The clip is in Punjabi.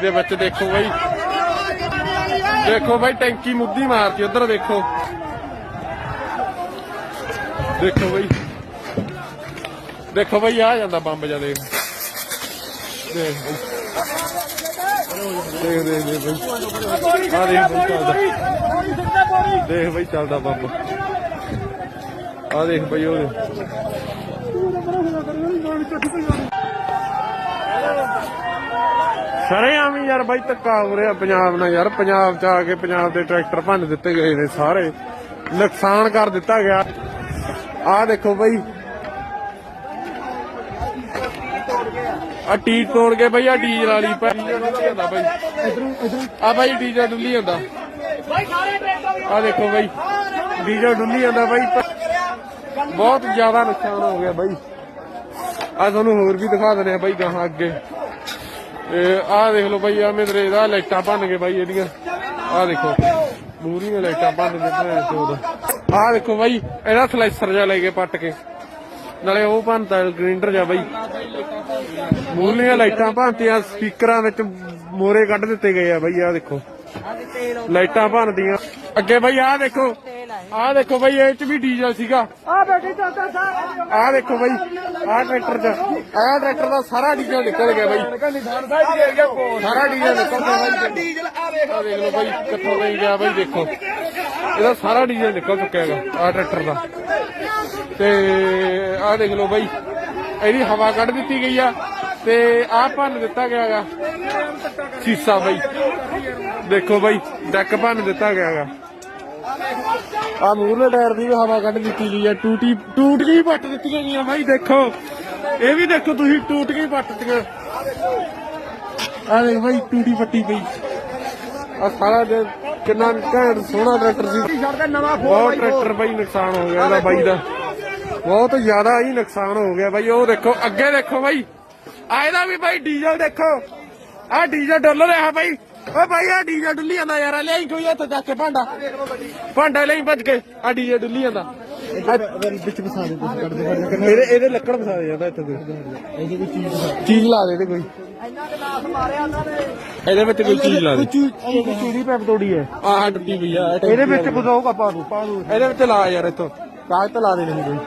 ਦੇ ਵਿੱਚ ਦੇਖੋ ਬਾਈ। ਦੇਖੋ ਬਾਈ, ਟੈਂਕੀ ਮੁੱਦੀ ਮਾਰਤੀ ਉਧਰ ਦੇਖੋ। ਦੇਖੋ ਬਾਈ। ਦੇਖੋ ਬਾਈ ਆ ਜਾਂਦਾ ਬੰਬ ਜਾ ਦੇਖ। ਦੇਖ ਦੇਖ ਦੇਖ ਦੇਖ ਬਾਈ। ਆ ਦੇਖ ਬਾਈ, ਚੱਲਦਾ। ਦੇਖ ਬਾਈ, ਚੱਲਦਾ ਬੰਬ। ਆ ਦੇਖ ਬਾਈ, ਉਹ ਦੇਖ। ਸਾਰੇ ਆਵੀਂ ਯਾਰ ਬਾਈ ਧੱਕਾ ਹੋ ਰਿਹਾ ਪੰਜਾਬ ਨਾਲ ਯਾਰ। ਪੰਜਾਬ ਚ ਆ ਕੇ ਪੰਜਾਬ ਦੇ ਟਰੈਕਟਰ ਭੰਨ ਦਿੱਤੇ ਗਏ ਨੇ ਸਾਰੇ। ਨੁਕਸਾਨ ਕਰ ਦਿੱਤਾ ਗਿਆ। ਆ ਦੇਖੋ ਬਾਈ। ਆ ਟੀ ਤੋੜ ਕੇ ਬਈ, ਆ ਡੀਜ਼ਲ ਵਾਲੀ ਪੈ ਜਾਂਦਾ ਬਾਈ ਆ ਬਾਈ, ਡੀਜ਼ਲ ਡੁੱਲੀ ਜਾਂਦਾ। ਆ ਦੇਖੋ ਬਈ। ਡੀਜ਼ਲ ਡੁੱਲੀ ਜਾਂਦਾ ਬਾਈ। ਬਹੁਤ ਜ਼ਿਆਦਾ ਨੁਕਸਾਨ ਹੋ ਗਿਆ ਬਈ। ਆ ਤੁਹਾਨੂੰ ਹੋਰ ਵੀ ਦਿਖਾ ਦਿੰਦੇ ਆ ਬਈ ਗਾਹਾਂ ਅੱਗੇ। ਇਹ ਆਹ ਦੇਖ ਲਓ ਬਾਈ ਆ ਮੇਰੇ ਦਾ ਲਾਈਟਾਂ ਭੰਨ ਕੇ ਬਾਈ ਇਹਦੀਆਂ। ਆਹ ਦੇਖੋ ਮੂਰੀਆਂ ਲਾਈਟਾਂ ਭੰਨ ਦਿੱਤੀਆਂ ਚੋਦ ਆਹ ਦੇਖੋ ਬਾਈ, ਇਹਦਾ ਸਲਾਈਸਰ ਜਿਹਾ ਲੈ ਕੇ ਪੱਟ ਕੇ। ਨਾਲੇ ਉਹ ਭੰਨਤਾ, ਗ੍ਰਿੰਡਰ ਜਾ ਬਾਈ। ਮੂਲੀਆਂ ਲਾਈਟਾਂ ਭੰਨਤੀਆਂ, ਸਪੀਕਰਾਂ ਵਿੱਚ ਮੋਰੇ ਕੱਢ ਦਿੱਤੇ ਗਏ ਆ ਬਾਈ, ਆਹ ਦੇਖੋ। ਲਾਈਟਾਂ ਭੰਨਦੀਆਂ ਅੱਗੇ ਬਾਈ, ਆਹ ਦੇਖੋ ਆਹ ਦੇਖੋ ਬਾਈ, ਇਹ ਚ ਵੀ ਡੀਜ਼ਲ ਸੀਗਾ। ਆਹ ਦੇਖੋ ਬਾਈ ਆਹ ਟਰੈਕਟਰ ਚ ਆਹ ਟਰੈਕਟਰ ਦਾ ਸਾਰਾ ਡੀਜ਼ਲ ਨਿਕਲ ਗਿਆ ਬਾਈ। ਸਾਰਾ ਡੀਜ਼ਲ ਨਿਕਲ ਗਿਆ ਬਾਈ। ਡੀਜ਼ਲ ਆ ਵੇਖ ਆਹ ਦੇਖ ਲਓ ਬਾਈ ਕਿੱਥੋਂ ਗਈ ਗਿਆ ਬਾਈ ਦੇਖੋ। ਇਹਦਾ ਸਾਰਾ ਡੀਜ਼ਲ ਨਿਕਲ ਚੁੱਕਿਆ ਹੈਗਾ ਆਹ ਟਰੈਕਟਰ ਦਾ। ਤੇ ਆਹ ਦੇਖ ਲਓ ਬਾਈ ਇਹਦੀ ਹਵਾ ਕੱਢ ਦਿੱਤੀ ਗਈ ਆ ਤੇ ਆਹ ਭੰਨ ਦਿੱਤਾ ਗਿਆ ਹੈਗਾ। ਸੀਸਾ ਬਾਈ। ਦੇਖੋ ਬਾਈ ਡੈਕ ਭੰਨ ਦਿੱਤਾ ਗਿਆ ਹੈਗਾ। ਆ ਮੂਰਲੇ ਟਾਇਰ ਦੀ ਵੀ ਹਵਾ ਕੱਢ ਦਿੱਤੀ ਗਈ ਆ ਟੂਟੀ ਟੂਟ ਗਈ ਪੱਟ ਦਿੱਤੀਆਂ ਗਈਆਂ ਬਾਈ ਦੇਖੋ। ਇਹ ਵੀ ਦੇਖੋ ਤੁਸੀਂ ਟੂਟ ਗਈ ਪੱਟ ਦਿੱਤੀਆਂ। ਆ ਦੇਖ ਬਾਈ ਟੂਟੀ ਪੱਟੀ ਪਈ। ਆ ਸਾਰਾ ਦਿਨ ਕਿੰਨਾ ਘੈਂਟ ਸੋਹਣਾ ਟਰੈਕਟਰ ਸੀ। ਬਹੁਤ ਟਰੈਕਟਰ ਬਾਈ ਨੁਕਸਾਨ ਹੋ ਗਿਆ ਇਹਦਾ ਬਾਈ ਦਾ। ਬਹੁਤ ਜ਼ਿਆਦਾ ਹੀ ਨੁਕਸਾਨ ਹੋ ਗਿਆ ਬਾਈ ਉਹ ਦੇਖੋ ਅੱਗੇ ਦੇਖੋ ਬਾਈ। ਆ ਇਹਦਾ ਵੀ ਬਾਈ ਡੀਜ਼ਲ ਦੇਖੋ। ਆ ਡੀਜ਼ਲ ਡੁੱਲ ਰਿਹਾ ਬਾਈ। ਓ ਬਾਈ ਆ ਡੀਜ਼ਲ ਡੁੱਲੀ ਜਾਂਦਾ ਯਾਰ ਲਿਆਈ ਕੋਈ ਇੱਥੇ ਜਾ ਕੇ ਭਾਂਡਾ। ਭਾਂਡਾ ਲਈ ਭੱਜ ਕੇ ਆ ਡੀਜ਼ਲ ਡੁੱਲੀ ਜਾਂਦਾ ਵਿੱਚ ਫਸਾ ਦੇ। ਇਹਦੇ ਇਹਦੇ ਲੱਕੜ ਫਸਾ ਦੇ ਜਾਂਦਾ ਇੱਥੇ ਦੇਖ। ਇਹਦੀ ਕੋਈ ਚੀਜ਼ ਚੀਜ਼ ਲਾ ਦੇ ਕੋਈ। ਇਹਨਾਂ ਦੇ ਨਾਸ ਮਾਰਿਆ ਉਹਨਾਂ ਨੇ ਇਹਦੇ ਵਿੱਚ ਕੋਈ ਚੀਜ਼ ਲਾ ਦੇ। ਚੀਜ਼ ਚੀੜੀ ਪੈਪ ਤੋੜੀ ਹੈ। ਆਹ ਟੁੱਟੀ ਪਈ ਆ ਇਹਦੇ ਵਿੱਚ ਕੁਝ ਹੋਊਗਾ ਪਾ ਦੂ ਪਾ ਦੂ ਇਹਦੇ ਵਿੱਚ ਲਾ ਯਾਰ ਇੱਥੋਂ। ਕਾਗਜ਼ ਤਾਂ ਲਾ ਦੇ ਨਹੀਂ ਕੋਈ।